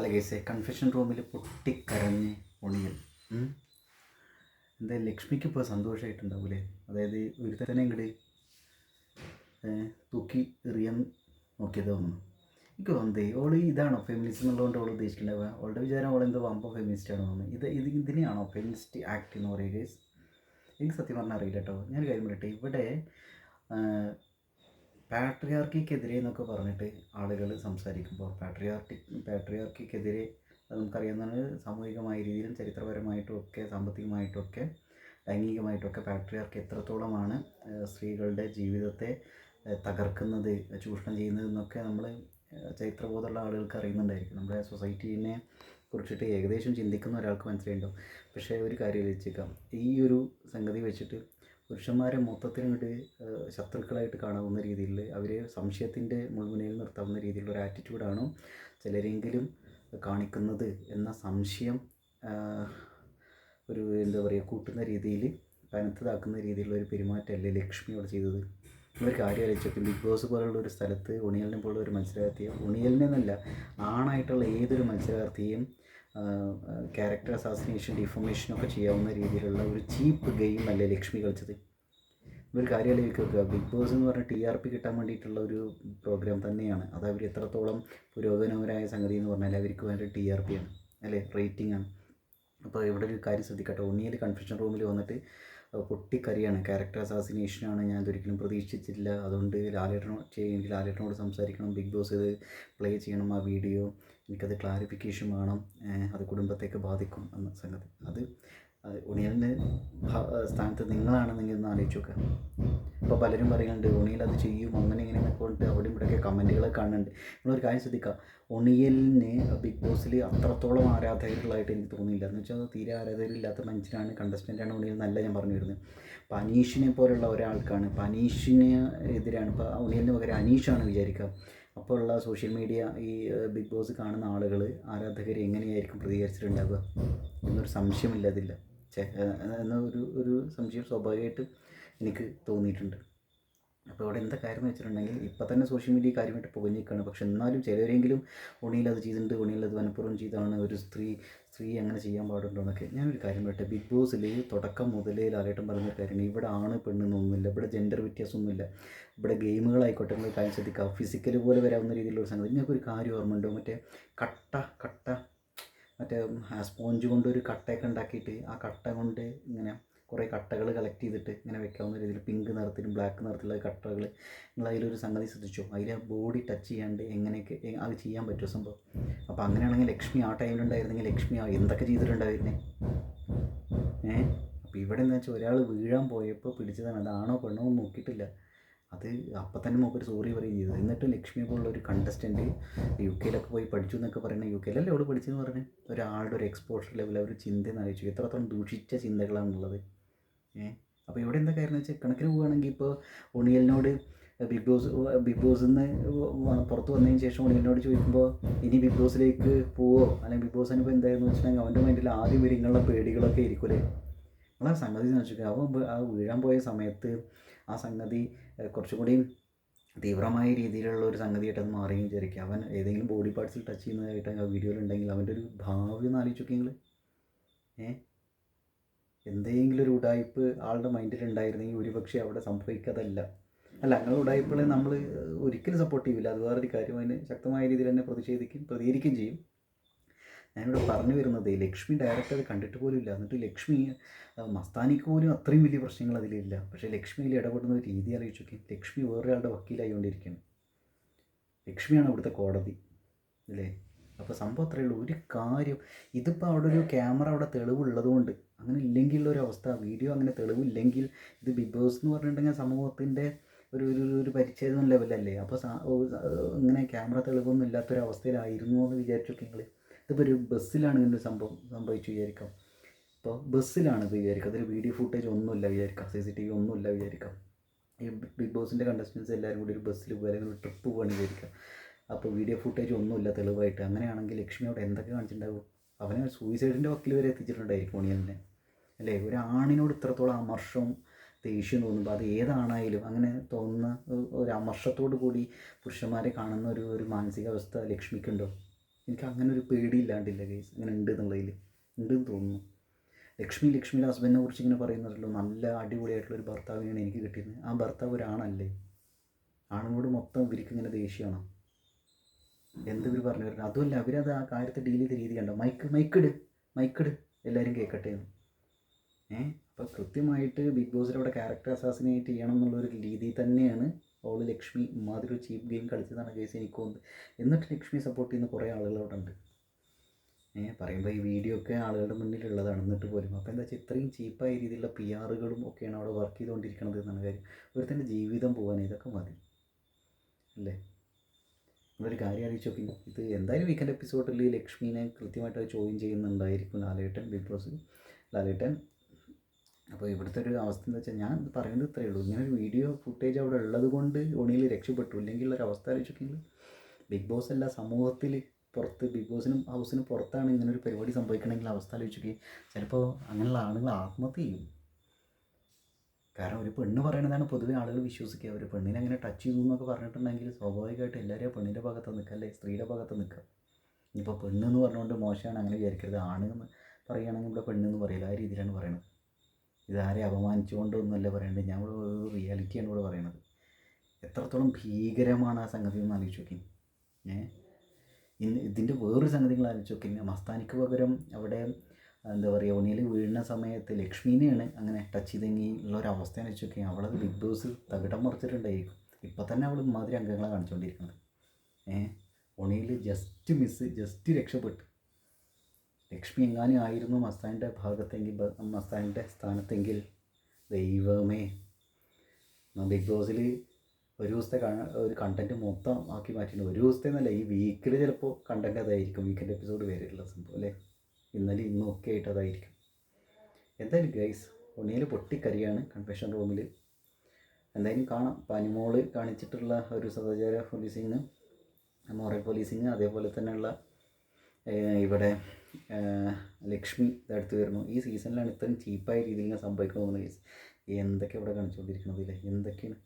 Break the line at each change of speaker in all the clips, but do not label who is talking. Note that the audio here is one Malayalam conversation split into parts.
ഹലോ കേസേ. കൺഫെഷൻ റൂമിൽ പൊട്ടിക്കരഞ്ഞ് ഒളിയൽ. എന്താ ലക്ഷ്മിക്ക് ഇപ്പോൾ സന്തോഷമായിട്ടുണ്ടാവൂലേ അതായത് ഒരു തന്നെ ഇങ്ങോട്ട് തൂക്കി എറിയാൻ നോക്കിയത് തോന്നുന്നു. എനിക്ക് തോന്നുന്നത് ഓൾ ഇതാണോ ഫെമിനിസ്റ്റ് എന്നുള്ളതുകൊണ്ട് ഓൾ ഉദ്ദേശിക്കേണ്ടത് അവളുടെ വിചാരം അവൾ എന്തോ വമ്പ ഫെമിനിസ്റ്റ് ആണോ തോന്നുന്നത് ഇത് ഇത് ഇതിനെയാണോ ഫെമിനിസ്റ്റ് ആക്ട് എന്ന് പറയുക? എനിക്ക് സത്യം പറഞ്ഞാൽ അറിയില്ല കേട്ടോ. ഞാൻ കാര്യം പറയട്ടെ? ഇവിടെ പാട്രിയാർക്കിക്കെതിരെ എന്നൊക്കെ പറഞ്ഞിട്ട് ആളുകൾ സംസാരിക്കുമ്പോൾ പാട്രിയാർട്ടി പാട്രിയാർക്കിക്കെതിരെ അത് നമുക്കറിയാവുന്നതാണ് സാമൂഹികമായ രീതിയിലും ചരിത്രപരമായിട്ടും ഒക്കെ സാമ്പത്തികമായിട്ടും ഒക്കെ ലൈംഗികമായിട്ടൊക്കെ പാട്രിയാർക്ക് എത്രത്തോളമാണ് സ്ത്രീകളുടെ ജീവിതത്തെ തകർക്കുന്നത് ചൂഷണം ചെയ്യുന്നത് എന്നൊക്കെ നമ്മൾ ചരിത്രബോധമുള്ള ആളുകൾക്ക് അറിയുന്നുണ്ടായിരിക്കും. നമ്മുടെ സൊസൈറ്റീനെ കുറിച്ചിട്ട് ഏകദേശം ചിന്തിക്കുന്ന ഒരാൾക്ക് മനസ്സിലായിട്ടുണ്ടാവും. പക്ഷേ ഒരു കാര്യം വെച്ചേക്കാം ഈ ഒരു സംഗതി വെച്ചിട്ട് പുരുഷന്മാരെ മൊത്തത്തിൽ ഇങ്ങോട്ട് ശത്രുക്കളായിട്ട് കാണാവുന്ന രീതിയിൽ അവരെ സംശയത്തിന്റെ മുൾമുനയിൽ നിർത്താവുന്ന രീതിയിലുള്ള ഒരു ആറ്റിറ്റ്യൂഡാണോ ചിലരെങ്കിലും കാണിക്കുന്നത് എന്ന സംശയം ഒരു എന്താ പറയുക കൂട്ടുന്ന രീതിയിൽ കനത്തതാക്കുന്ന രീതിയിലുള്ള ഒരു പെരുമാറ്റമല്ലേ ലക്ഷ്മി അവിടെ ചെയ്തത്? ഒരു കാര്യം ആലോചിച്ചു ബിഗ് ബോസ് പോലുള്ള ഒരു സ്ഥലത്ത് ഉണിയലിനെ പോലുള്ള ഒരു മത്സരാർത്ഥിയെ ഉണിയലിനെന്നല്ല ആണായിട്ടുള്ള ഏതൊരു മത്സരാർത്ഥിയും ക്യാരക്ടർ അസാസിനേഷൻ ഡിഫോമേഷൻ ഒക്കെ ചെയ്യാവുന്ന രീതിയിലുള്ള ഒരു ചീപ്പ് ഗെയിം അല്ലേ ലക്ഷ്മി കളിച്ചത്? കാര്യം വെക്കുക ബിഗ് ബോസ് എന്ന് പറഞ്ഞാൽ ടി ആർ പി കിട്ടാൻ വേണ്ടിയിട്ടുള്ള ഒരു പ്രോഗ്രാം തന്നെയാണ്. അത് അവർ എത്രത്തോളം പുരോഗമനപരമായ സംഗതി എന്ന് പറഞ്ഞാൽ അവർക്ക് വേണ്ട ടി ആർ പി ആണ് അല്ലേ? റേറ്റിംഗ് ആണ്. അപ്പോൾ ഇവിടെ ഒരു കാര്യം ശ്രദ്ധിക്കട്ടെ. ഒന്നിയിൽ കൺഫ്യൂഷൻ റൂമിൽ വന്നിട്ട് പൊട്ടിക്കറിയാണ്. ക്യാരക്ടർ അസാസിനേഷനാണ് ഞാൻ ഇതൊരിക്കലും പ്രതീക്ഷിച്ചില്ല അതുകൊണ്ട് ലാലേട്ടനോട് ചെയ്യെങ്കിൽ ലാലേട്ടനോട് സംസാരിക്കണം. ബിഗ് ബോസ് ഇത് പ്ലേ ചെയ്യണം ആ വീഡിയോ എനിക്കത് ക്ലാരിഫിക്കേഷൻ വേണം അത് കുടുംബത്തേക്ക് ബാധിക്കും എന്ന സംഗതി. അത് ഉണിയലിന്റെ സ്ഥാനത്ത് നിങ്ങളാണെന്നെങ്കിൽ ഒന്ന് ആലോചിച്ച് നോക്കുക ഇപ്പോൾ പലരും പറയുന്നുണ്ട് ഉണിയൽ അത് ചെയ്യും അങ്ങനെ ഇങ്ങനെ എന്നൊക്കെ അവിടെ ഇവിടെയൊക്കെ കമന്റുകളൊക്കെ കാണുന്നുണ്ട്. നിങ്ങളൊരു കാര്യം ശ്രദ്ധിക്കുക ഉണിയലിന് ബിഗ് ബോസിൽ അത്രത്തോളം ആരാധകരുള്ളതായിട്ട് എനിക്ക് തോന്നിയില്ല. എന്ന് വെച്ചാൽ തീരെ ആരാധകരില്ലാത്ത മനുഷ്യനാണ് കണ്ടസ്റ്റന്റാണ് ഉണിയൽ നല്ല ഞാൻ പറഞ്ഞു വരുന്നത്. പനീഷിനെ പോലുള്ള ഒരാൾക്കാണ് ഇപ്പോൾ അനീഷിന് എതിരാണ്. ഇപ്പോൾ ഉണിയലിന് പകരം അനീഷാണ് വിചാരിക്കുക അപ്പോൾ ഉള്ള സോഷ്യൽ മീഡിയ ഈ ബിഗ് ബോസ് കാണുന്ന ആളുകൾ ആരാധകർ എങ്ങനെയായിരിക്കും പ്രതികരിച്ചിട്ടുണ്ടാവുക? എന്നൊരു സംശയമില്ല അതില്ല എന്ന ഒരു ഒരു സംശയം സ്വാഭാവികമായിട്ട് എനിക്ക് തോന്നിയിട്ടുണ്ട്. അപ്പോൾ അവിടെ എന്താ കാര്യം എന്ന് വെച്ചിട്ടുണ്ടെങ്കിൽ ഇപ്പം തന്നെ സോഷ്യൽ മീഡിയ കാര്യമായിട്ട് പുകഞ്ഞിരിക്കുകയാണ്. പക്ഷെ എന്നാലും ചിലരെങ്കിലും ഉണിയിൽ അത് ചെയ്തിട്ടുണ്ട് ഉണിയിൽ അത് മനഃപൂർവം ചെയ്താണ് ഒരു സ്ത്രീ സ്ത്രീ അങ്ങനെ ചെയ്യാൻ പാടുണ്ടോ എന്നൊക്കെ ഞാനൊരു കാര്യം പറയട്ടെ. ബിഗ് ബോസിൽ തുടക്കം മുതലേ ലാലേട്ടൻ പറഞ്ഞൊരു കാര്യമാണ്. ഇവിടെ ആണ് പെണ്ണെന്നൊന്നുമില്ല ഇവിടെ ജെൻഡർ വ്യത്യാസമൊന്നുമില്ല. ഇവിടെ ഗെയിമുകളായിക്കോട്ടെ നിങ്ങൾ കാര്യം ശ്രദ്ധിക്കുക. ഫിസിക്കൽ പോലെ വരാവുന്ന രീതിയിലുള്ള സംഗതി. ഒരു കാര്യം ഓർമ്മയുണ്ടോ. മറ്റേ കട്ട കട്ട മറ്റേ സ്പോഞ്ച് കൊണ്ട് ഒരു കട്ടയൊക്കെ ഉണ്ടാക്കിയിട്ട് ആ കട്ട കൊണ്ട് ഇങ്ങനെ കുറേ കട്ടകൾ കളക്ട് ചെയ്തിട്ട് ഇങ്ങനെ വെക്കാവുന്ന രീതിയിൽ പിങ്ക് നിറത്തിലും ബ്ലാക്ക് നിറത്തിലുള്ള കട്ടകൾ നിങ്ങൾ അതിലൊരു സംഗതി ശ്രദ്ധിച്ചോ? അതിൽ ബോഡി ടച്ച് ചെയ്യാണ്ട് എങ്ങനെയൊക്കെ അത് ചെയ്യാൻ പറ്റുമോ സംഭവം? അപ്പോൾ അങ്ങനെയാണെങ്കിൽ ലക്ഷ്മി ആ ടൈമിലുണ്ടായിരുന്നെങ്കിൽ ലക്ഷ്മി ആ എന്തൊക്കെ ചെയ്തിട്ടുണ്ടായിരുന്നേ? ഏ? അപ്പോൾ ഇവിടെ എന്താ വെച്ചാൽ ഒരാൾ വീഴാൻ പോയപ്പോൾ പിടിച്ചതാണ്. അതാണോ പെണ്ണോ എന്ന് നോക്കിയിട്ടില്ല. അത് അപ്പം തന്നെ മൂപ്പർ സോറി പറയുകയും ചെയ്തു. എന്നിട്ട് ലക്ഷ്മിയെ പോലുള്ള ഒരു കണ്ടസ്റ്റന്റ് യു കെയിലൊക്കെ പോയി പഠിച്ചു എന്നൊക്കെ പറയുന്നത് യു കെയിലല്ലേ അവൾ പഠിച്ചെന്ന് പറഞ്ഞ്? ഒരാളുടെ ഒരു എക്സ്പോഷർ ലെവൽ അവർ ചിന്തയെന്ന് ആലോചിച്ചു. എത്രത്തോളം ദൂഷിച്ച ചിന്തകളാണുള്ളത്. ഏ? അപ്പോൾ ഇവിടെ എന്താ കാര്യം വെച്ചാൽ കണക്കിന് പോവുകയാണെങ്കിൽ ഇപ്പോൾ ഒണിയലിനോട് ബിഗ് ബോസ് ബിഗ് ബോസിൽ നിന്ന് പുറത്ത് വന്നതിന് ശേഷം ഒണിയലിനോട് ചോദിക്കുമ്പോൾ ഇനി ബിഗ് ബോസിലേക്ക് പോവോ? അല്ലെങ്കിൽ ബിഗ് ബോസ് അനുഭവം എന്തായിരുന്നു വെച്ചിട്ടുണ്ടെങ്കിൽ അവന്റെ മൈൻഡിൽ ആദ്യം വരും ഇങ്ങനെയുള്ള പേടികളൊക്കെ ഇരിക്കൂലേ നമ്മളാ സംഗതി എന്ന് വെച്ചാൽ അവൻ ആ വീഴാൻ പോയ സമയത്ത് ആ സംഗതി ഏഹ്, കുറച്ചും കൂടി തീവ്രമായ രീതിയിലുള്ള ഒരു സംഗതിയായിട്ട് അത് മാറി വിചാരിക്കുക അവൻ ഏതെങ്കിലും ബോഡി പാർട്സിൽ ടച്ച് ചെയ്യുന്നതായിട്ട് ആ വീഡിയോയിലുണ്ടെങ്കിൽ അവന്റെ ഒരു ഭാവി ഒന്ന് ആലോചിച്ച് നോക്കിയെങ്കിൽ ഏ? എന്തെങ്കിലും ഒരു ഉടായ്പ് ആളുടെ മൈൻഡിൽ ഉണ്ടായിരുന്നെങ്കിൽ ഒരുപക്ഷെ അവിടെ സംഭവിക്കാതല്ല. അല്ല അങ്ങനെ ഉടായ്പകളെ നമ്മൾ ഒരിക്കലും സപ്പോർട്ട് ചെയ്യില്ല അത് വേറൊരു കാര്യം. അതിന് ശക്തമായ രീതിയിൽ തന്നെ പ്രതിഷേധിക്കും പ്രതികരിക്കുകയും ചെയ്യും. ഞാനിവിടെ പറഞ്ഞു വരുന്നത് ലക്ഷ്മി ഡയറക്റ്റ് അത് കണ്ടിട്ട് പോലും ഇല്ല. എന്നിട്ട് ലക്ഷ്മി മസ്താനിക്ക് പോലും അത്രയും വലിയ പ്രശ്നങ്ങൾ അതിലില്ല. പക്ഷേ ലക്ഷ്മി അതിൽ ഇടപെടുന്ന ഒരു രീതി ആലോചിച്ച് നോക്കി. ലക്ഷ്മി വേറൊരാളുടെ വക്കീലായിക്കൊണ്ടിരിക്കുകയാണ് ലക്ഷ്മിയാണ് അവിടുത്തെ കോടതി. അല്ലേ? അപ്പോൾ സംഭവം അത്രയേ ഉള്ളൂ. ഒരു കാര്യം ഇതിപ്പോൾ അവിടെ ഒരു ക്യാമറ അവിടെ തെളിവുള്ളത് കൊണ്ട് അങ്ങനെ ഇല്ലെങ്കിൽ ഒരു അവസ്ഥ വീഡിയോ അങ്ങനെ തെളിവില്ലെങ്കിൽ ഇത് ബിഗ് ബോസ് എന്ന് പറഞ്ഞിട്ടുണ്ടെങ്കിൽ സമൂഹത്തിന്റെ ഒരു ഒരു ഒരു പരിച്ഛേദം ലെവലല്ലേ? അപ്പോൾ ഇങ്ങനെ ക്യാമറ തെളിവൊന്നും ഇല്ലാത്തൊരവസ്ഥയിലായിരുന്നു എന്ന് വിചാരിച്ചൊക്കെ നിങ്ങൾ ഇതിപ്പോൾ ഒരു ബസ്സിലാണ് ഇങ്ങനെ സംഭവം സംഭവിച്ചു വിചാരിക്കാം. ഇപ്പോൾ ബസ്സിലാണ് ഇത് വിചാരിക്കുക അതിൽ വീഡിയോ ഫുട്ടേജ് ഒന്നുമില്ല വിചാരിക്കാം. സി സി ടി വി ഒന്നുമില്ല വിചാരിക്കാം. ഈ ബിഗ് ബോസിന്റെ കണ്ടസ്റ്റൻസ് എല്ലാവരും കൂടി ഒരു ബസ്സിൽ പോകുക അല്ലെങ്കിൽ ഒരു ട്രിപ്പ് പോകാൻ വിചാരിക്കുക. അപ്പോൾ വീഡിയോ ഫുട്ടേജ് ഒന്നുമില്ല തെളിവായിട്ട്. അങ്ങനെയാണെങ്കിൽ ലക്ഷ്മി അവിടെ എന്തൊക്കെ കാണിച്ചിട്ടുണ്ടാവും? അവനെ സൂയിസൈഡിന്റെ വക്കിൽ വരെ എത്തിച്ചിട്ടുണ്ടായിരിക്കും ഒണിയലിനെ അല്ലേ? ഒരു ആണിനോട് ഇത്രത്തോളം അമർഷവും ദേഷ്യം തോന്നുമ്പോൾ അത് ഏതാണായാലും അങ്ങനെ തോന്നുന്ന ഒരു അമർഷത്തോടു കൂടി പുരുഷന്മാരെ കാണുന്ന ഒരു ഒരു മാനസികാവസ്ഥ ലക്ഷ്മിക്കുണ്ടോ? എനിക്ക് അങ്ങനെ ഒരു പേടിയില്ലാണ്ടില്ല കേസ് അങ്ങനെ ഉണ്ട് എന്നുള്ളതിൽ ഉണ്ട് എന്ന് തോന്നുന്നു. ലക്ഷ്മി ലക്ഷ്മിയുടെ ഹസ്ബൻഡിനെ കുറിച്ച് ഇങ്ങനെ പറയുന്നുണ്ടല്ലോ നല്ല അടിപൊളിയായിട്ടുള്ള ഒരു ഭർത്താവിനെയാണ് എനിക്ക് കിട്ടിയത്. ആ ഭർത്താവ് ഒരാണല്ലേ ആണുങ്ങളോട് മൊത്തം ഇവർക്ക് ഇങ്ങനെ ദേഷ്യമാണ്? എന്ത് ഇവർ പറഞ്ഞു വരുന്നത്? അതുമല്ല അവരത് ആ കാര്യത്തെ ഡീൽ ചെയ്ത രീതി കണ്ടോ? മൈക്ക് മൈക്കിട് മൈക്കിട് എല്ലാവരും കേൾക്കട്ടെ എന്ന്. ഏ? അപ്പോൾ കൃത്യമായിട്ട് ബിഗ് ബോസിലൂടെ ക്യാരക്ടർ അസാസിനേറ്റ് ചെയ്യണം എന്നുള്ളൊരു രീതി തന്നെയാണ് ഓൾ ലക്ഷ്മി ഇമാതിരി ഒരു ചീപ്പ് ഗെയിം കളിച്ചതാണ് കേസ് എനിക്ക് തോന്നുന്നത്. എന്നിട്ട് ലക്ഷ്മി സപ്പോർട്ട് ചെയ്യുന്ന കുറേ ആളുകൾ അവിടെ ഉണ്ട്. ഏഹ് പറയുമ്പോൾ ഈ വീഡിയോ ഒക്കെ ആളുകളുടെ മുന്നിലുള്ളതാണ്. എന്നിട്ട് പോലും. അപ്പോൾ എന്താ വെച്ചാൽ ഇത്രയും ചീപ്പായ രീതിയിലുള്ള പി ആറുകളും ഒക്കെയാണ് അവിടെ വർക്ക് ചെയ്തുകൊണ്ടിരിക്കുന്നത് എന്നാണ് കാര്യം. ഒരുത്തന്റെ ജീവിതം പോകാൻ ഇതൊക്കെ മതി. അല്ലേ? നമ്മളൊരു കാര്യം ആലോചിച്ച് നോക്കി. ഇത് എന്തായാലും വീക്കെൻഡ് എപ്പിസോഡിൽ ലക്ഷ്മീനെ കൃത്യമായിട്ട് ചോദ്യം ചെയ്യുന്നുണ്ടായിരിക്കും ലാലേട്ടൻ ബിഗ് ബോസ് ലാലേട്ടൻ. അപ്പോൾ ഇവിടുത്തെ ഒരു അവസ്ഥ എന്താ വെച്ചാൽ ഞാൻ പറയുന്നത് ഇത്രയേ ഉള്ളൂ. ഇങ്ങനെ ഒരു വീഡിയോ ഫുട്ടേജ് അവിടെ ഉള്ളത് കൊണ്ട് ഒണിയിൽ രക്ഷപ്പെട്ടു. ഇല്ലെങ്കിൽ ഒരു അവസ്ഥ ആലോചിച്ചിട്ടുണ്ടെങ്കിൽ ബിഗ് ബോസ് അല്ല സമൂഹത്തിൽ പുറത്ത് ബിഗ് ബോസിനും ഹൗസിനും പുറത്താണ് ഇങ്ങനെ ഒരു പരിപാടി സംഭവിക്കണമെങ്കിൽ അവസ്ഥ ആലോചിക്കുക ചിലപ്പോൾ അങ്ങനെയുള്ള ആളുകൾ ആത്മഹത്യ ചെയ്യും. കാരണം ഒരു പെണ്ണ് പറയണതാണ് പൊതുവേ ആളുകൾ വിശ്വസിക്കുക. ഒരു പെണ്ണിനെ അങ്ങനെ ടച്ച് ചെയ്തു എന്നൊക്കെ പറഞ്ഞിട്ടുണ്ടെങ്കിൽ സ്വാഭാവികമായിട്ട് എല്ലാവരും പെണ്ണിന്റെ ഭാഗത്ത് നിൽക്കുക അല്ലെ? സ്ത്രീയുടെ ഭാഗത്ത് നിൽക്കുക. ഇനിയിപ്പോൾ പെണ്ണെന്ന് പറഞ്ഞുകൊണ്ട് മോശമാണ് അങ്ങനെ വിചാരിക്കരുത്. ആണ് എന്ന് പറയുകയാണെങ്കിൽ ഇവിടെ പെണ്ണെന്ന് പറയില്ല. ആ രീതിയിലാണ് പറയുന്നത് ഇതാരെ അപമാനിച്ചുകൊണ്ടൊന്നുമല്ല പറയേണ്ടത്. ഞാൻ ഇവിടെ ഒരു റിയാലിറ്റിയാണ് ഇവിടെ പറയുന്നത് എത്രത്തോളം ഭീകരമാണ് ആ സംഗതി എന്ന് ആലോചിച്ച് നോക്കി ഏ? ഇന്ന് ഇതിന്റെ വേറൊരു സംഗതികൾ ആലോചിച്ച് നോക്കി മസ്താനിക്ക് പകരം അവിടെ എന്താ പറയുക ഒണിയിൽ വീഴുന്ന സമയത്ത് ലക്ഷ്മീനെയാണ് അങ്ങനെ ടച്ച് ചെയ്തെങ്കിൽ ഉള്ള ഒരു അവസ്ഥ വെച്ച് നോക്കി അവളത് ബിഗ് ബോസ് തകിടം മറിച്ചിട്ടുണ്ടായിരിക്കും. ഇപ്പം തന്നെ അവൾ ഇമാതിരി അംഗങ്ങളെ കാണിച്ചുകൊണ്ടിരിക്കുന്നത് ഏ? ഉണിയിൽ ജസ്റ്റ് മിസ് ജസ്റ്റ് രക്ഷപ്പെട്ടു. ലക്ഷ്മി എങ്ങാനും ആയിരുന്നു മസ്താനിന്റെ ഭാഗത്തെങ്കിൽ മസ്താനിന്റെ സ്ഥാനത്തെങ്കിൽ? ദൈവമേ. ബിഗ് ബോസിൽ ഒരു ദിവസത്തെ ഒരു കണ്ടന്റ് മൊത്തം ആക്കി മാറ്റിയിട്ടുണ്ട്. ഒരു ദിവസത്തെ എന്നല്ല ഈ വീക്കിൽ ചിലപ്പോൾ കണ്ടന്റ് അതായിരിക്കും. വീക്കെൻഡ് എപ്പിസോഡ് വരെയുള്ള സംഭവം അല്ലേ? ഇന്നലെ ഇന്നും ഒക്കെ ആയിട്ട് അതായിരിക്കും. എന്തായാലും ഗൈസ് ഉണ്ണിയിൽ പൊട്ടിക്കരിയാണ് കൺഫെഷൻ റൂമിൽ എന്തായാലും കാണാം. പനിമോൾ കാണിച്ചിട്ടുള്ള ഒരു സദാചാര പോലീസിങ് മോറൽ പോലീസിങ് അതേപോലെ തന്നെയുള്ള ഇവിടെ ലക്ഷ്മി ഇതടുത്ത് വരുന്നു. ഈ സീസണിലാണ് ഇത്രയും ചീപ്പായ രീതിയിൽ ഞാൻ സംഭവിക്കാൻ പോകുന്നത് ഗൈസ് എന്തൊക്കെ ഇവിടെ കാണിച്ചുകൊണ്ടിരിക്കുന്നത് ഇല്ലേ എന്തൊക്കെയാണ്?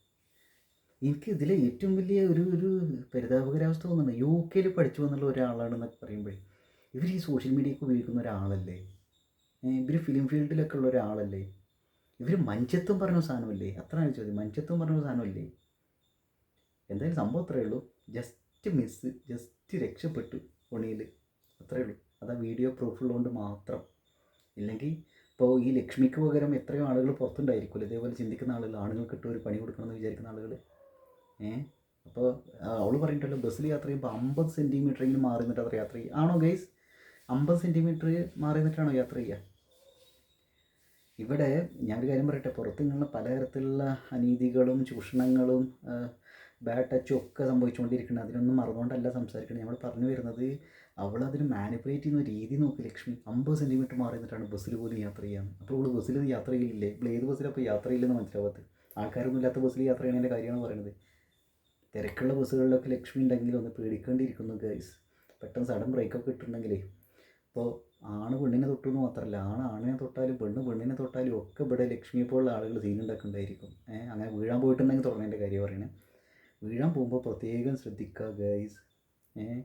എനിക്ക് ഇതിൽ ഏറ്റവും വലിയ ഒരു ഒരു പരിതാപകരാവസ്ഥ തോന്നുന്നുണ്ട് യു കെയിൽ പഠിച്ചു വന്നുള്ള ഒരാളാണെന്നൊക്കെ പറയുമ്പോഴേ ഇവർ ഈ സോഷ്യൽ മീഡിയയൊക്കെ ഉപയോഗിക്കുന്ന ഒരാളല്ലേ? ഇവർ ഫിലിം ഫീൽഡിലൊക്കെ ഉള്ള ഒരാളല്ലേ? ഇവർ മഞ്ചത്വം പറഞ്ഞ സാധനമല്ലേ? അത്ര ചോദ്യം മഞ്ചത്വം പറഞ്ഞ സാധനമല്ലേ? എന്തായാലും സംഭവം അത്രയേ ഉള്ളൂ. ജസ്റ്റ് മിസ് ജസ്റ്റ് രക്ഷപ്പെട്ടു. ഒണിയിൽ അത്രയേ ഉള്ളൂ. അത് വീഡിയോ പ്രൂഫ് ഉള്ളതുകൊണ്ട് മാത്രം. ഇല്ലെങ്കിൽ ഇപ്പോൾ ഈ ലക്ഷ്മിക്ക് പകരം എത്രയോ ആളുകൾ പുറത്തുണ്ടായിരിക്കുമല്ലോ ഇതേപോലെ ചിന്തിക്കുന്ന ആളുകൾ ആണുങ്ങൾക്ക് ഇട്ട് ഒരു പണി കൊടുക്കണമെന്ന് വിചാരിക്കുന്ന ആളുകൾ. ഏ? അപ്പോൾ അവൾ പറഞ്ഞിട്ടല്ലോ ബസ്സിൽ യാത്ര ചെയ്യുമ്പോൾ അമ്പത് സെന്റിമീറ്ററെങ്കിലും മാറി നിന്നിട്ട് അത്ര യാത്ര ചെയ്യുക. ആണോ ഗൈസ്? അമ്പത് സെന്റിമീറ്റർ മാറി നിന്നിട്ടാണോ യാത്ര ചെയ്യുക? ഇവിടെ ഞാനൊരു കാര്യം പറയട്ടെ പുറത്ത് ഇങ്ങനെ പലതരത്തിലുള്ള അനീതികളും ചൂഷണങ്ങളും ബാഡ് ടച്ചും ഒക്കെ സംഭവിച്ചുകൊണ്ടിരിക്കുന്നത് അതിനൊന്നും മറന്നുകൊണ്ടല്ല സംസാരിക്കുന്നത് നമ്മൾ പറഞ്ഞു വരുന്നത് അവൾ മാനിപ്പുലേറ്റ് ചെയ്യുന്ന രീതി നോക്കി ലക്ഷ്മി. അമ്പത് സെന്റിമീറ്റർ മാറി നിന്നിട്ടാണ് ബസ്സിൽ പോലും യാത്ര ചെയ്യാൻ അപ്പോൾ അവൾ ബസ്സിൽ യാത്ര ചെയ്യില്ലേ? ഇപ്പോൾ ഏത് ബസ്സിലപ്പോൾ യാത്ര ചെയ്യില്ലെന്ന് മനസ്സിലാവാത്ത ആൾക്കാരൊന്നും ഇല്ലാത്ത ബസ്സിൽ യാത്ര ചെയ്യണതിന്റെ കാര്യമാണ് പറയുന്നത് തിരക്കുള്ള ബസ്സുകളിലൊക്കെ ലക്ഷ്മി ഉണ്ടെങ്കിൽ ഒന്ന് പേടിക്കേണ്ടിയിരിക്കുന്നു ഗൈസ് പെട്ടെന്ന് സഡൻ ബ്രേക്കൊക്കെ ഇട്ടിട്ടുണ്ടെങ്കിലേ അപ്പോൾ ആണ് പെണ്ണിനെ തൊട്ടു എന്ന് മാത്രമല്ല ആണ് ആണിനെ തൊട്ടാലും പെണ്ണ് പെണ്ണിനെ തൊട്ടാലും ഒക്കെ ഇവിടെ ലക്ഷ്മിയെ പോലുള്ള ആളുകൾ സീനുണ്ടാക്കുന്നുണ്ടായിരിക്കും ഏഹ് അങ്ങനെ വീഴാൻ പോയിട്ടുണ്ടെങ്കിൽ തുടങ്ങേണ്ട കാര്യം പറയണേ. വീഴാൻ പോകുമ്പോൾ പ്രത്യേകം ശ്രദ്ധിക്കുക ഗൈസ് ഏഹ്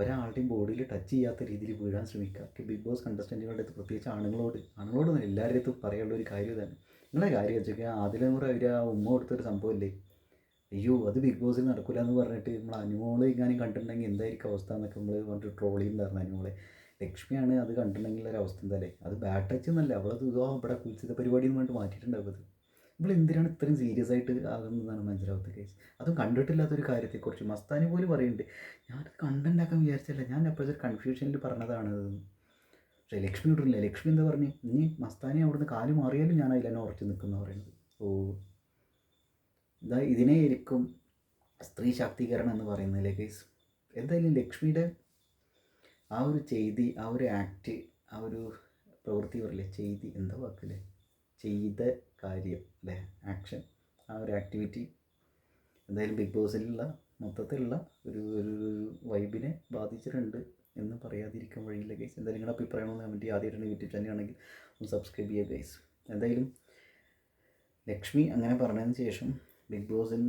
ഒരാളുടെയും ബോഡിയിൽ ടച്ച് ചെയ്യാത്ത രീതിയിൽ വീഴാൻ ശ്രമിക്കുക. ബിഗ് ബോസ് കണ്ടസ്റ്റന്റുകളുടെ അടുത്ത് പ്രത്യേകിച്ച് ആണുങ്ങളോട് ആണുങ്ങളോട് എല്ലാവരുടെ അടുത്തും പറയാനുള്ള ഒരു കാര്യം തന്നെ നിങ്ങളെ കാര്യം വെച്ചൊക്കെ ആദ്യം കൂടെ അവർ ആ ഉമ്മ കൊടുത്തൊരു സംഭവമില്ലേ അയ്യോ അത് ബിഗ് ബോസിൽ നടക്കില്ല എന്ന് പറഞ്ഞിട്ട് നമ്മൾ അനുമോൾ ഇങ്ങനെ കണ്ടിട്ടുണ്ടെങ്കിൽ എന്തായിരിക്കും അവസ്ഥ എന്നൊക്കെ നമ്മൾ പറഞ്ഞിട്ട് ട്രോൾ ചെയ്യുന്നുണ്ടായിരുന്നു അനുമോളെ. ലക്ഷ്മിയാണ് അത് കണ്ടിട്ടുണ്ടെങ്കിൽ ഒരു അവസ്ഥ എന്തായാലേ അത് ബാഡ് ടച്ച് എന്നല്ല അവളത് ഇവിടെ കുലിച്ചിത പരിപാടി എന്ന് മാറ്റിയിട്ടുണ്ടാവും അത്. നമ്മൾ എന്തിനാണ് ഇത്രയും സീരിയസ് ആയിട്ട് ആകുന്നതാണ് മനസ്സിലാവാത്ത കേസ് അതും കണ്ടിട്ടില്ലാത്തൊരു കാര്യത്തെക്കുറിച്ച് മസ്താനി പോലും പറയുന്നുണ്ട് ഞാനത് കണ്ടുണ്ടാക്കാൻ വിചാരിച്ചല്ല ഞാൻ അപ്പോഴത്തെ കൺഫ്യൂഷനിൽ പറഞ്ഞതാണ് പക്ഷേ ലക്ഷ്മി ഇട്ടില്ല ലക്ഷ്മി എന്താ പറഞ്ഞു? ഇനി മസ്താനി അവിടുന്ന് കാൽ മാറിയാലും ഞാൻ അതിൽ തന്നെ ഉറച്ചു നിൽക്കുന്ന പറയുന്നത്. ഓ. ഇതാ ഇതിനെയായിരിക്കും സ്ത്രീ ശാക്തീകരണം എന്ന് പറയുന്നതിലെ കേസ് എന്തായാലും ലക്ഷ്മിയുടെ ആ ഒരു ചെയ്തി ആ ഒരു ആക്ട് ആ ഒരു പ്രവൃത്തി പറയില്ലേ? ചെയ്തി എന്താ വാക്കല്ലേ? ചെയ്ത കാര്യം അല്ലേ? ആക്ഷൻ ആ ഒരു ആക്ടിവിറ്റി എന്തായാലും ബിഗ് ബോസിലുള്ള മൊത്തത്തിലുള്ള ഒരു ഒരു വൈബിനെ ബാധിച്ചിട്ടുണ്ട് എന്ന് പറയാതിരിക്കാൻ വഴിയില്ല ഗൈസ് എന്തായാലും നിങ്ങളുടെ അഭിപ്രായം എന്ന് കമന്റ് ആദ്യമായിട്ടാണ് യൂട്യൂബ് ചാനൽ ആണെങ്കിൽ ഒന്ന് സബ്സ്ക്രൈബ് ചെയ്യുക ഗൈസ് എന്തായാലും ലക്ഷ്മി അങ്ങനെ പറഞ്ഞതിന് ശേഷം ബിഗ് ബോസിൽ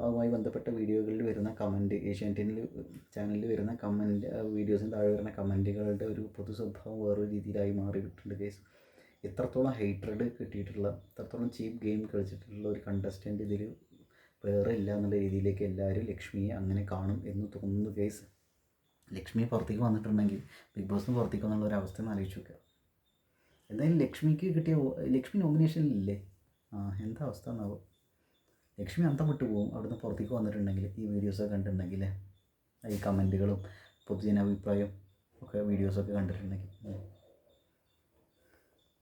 അതുമായി ബന്ധപ്പെട്ട വീഡിയോകളിൽ വരുന്ന കമന്റ് ഏഷ്യാനെറ്റിൽ ചാനലിൽ വരുന്ന കമന്റ് വീഡിയോസിന് താഴെ വരുന്ന കമന്റുകളുടെ ഒരു പൊതു സ്വഭാവം വേറൊരു രീതിയിലായി മാറിയിട്ടുണ്ട് കേസ് എത്രത്തോളം ഹെയ്റ്റഡ് കിട്ടിയിട്ടുള്ള ഇത്രത്തോളം ചീപ്പ് ഗെയിം കളിച്ചിട്ടുള്ള ഒരു കണ്ടസ്റ്റന്റ് ഇതിൽ വേറെ ഇല്ല എന്നുള്ള രീതിയിലേക്ക് എല്ലാവരും ലക്ഷ്മിയെ അങ്ങനെ കാണും എന്ന് തോന്നുന്നു കേസ് ലക്ഷ്മി പുറത്തേക്ക് വന്നിട്ടുണ്ടെങ്കിൽ ബിഗ് ബോസ് പുറത്തേക്ക് എന്നുള്ള ഒരു അവസ്ഥ ആലോചിച്ച് നോക്കുക എന്തായാലും ലക്ഷ്മിക്ക് കിട്ടിയ ലക്ഷ്മി നോമിനേഷനിലില്ലേ ആ എന്താ അവസ്ഥ എന്നാവും? ലക്ഷ്മി അന്തം വിട്ടു പോകും അവിടുന്ന് പുറത്തേക്ക് വന്നിട്ടുണ്ടെങ്കിൽ ഈ വീഡിയോസൊക്കെ കണ്ടിട്ടുണ്ടെങ്കിൽ ഈ കമന്റുകളും പൊതുജനാഭിപ്രായം ഒക്കെ വീഡിയോസൊക്കെ കണ്ടിട്ടുണ്ടെങ്കിൽ.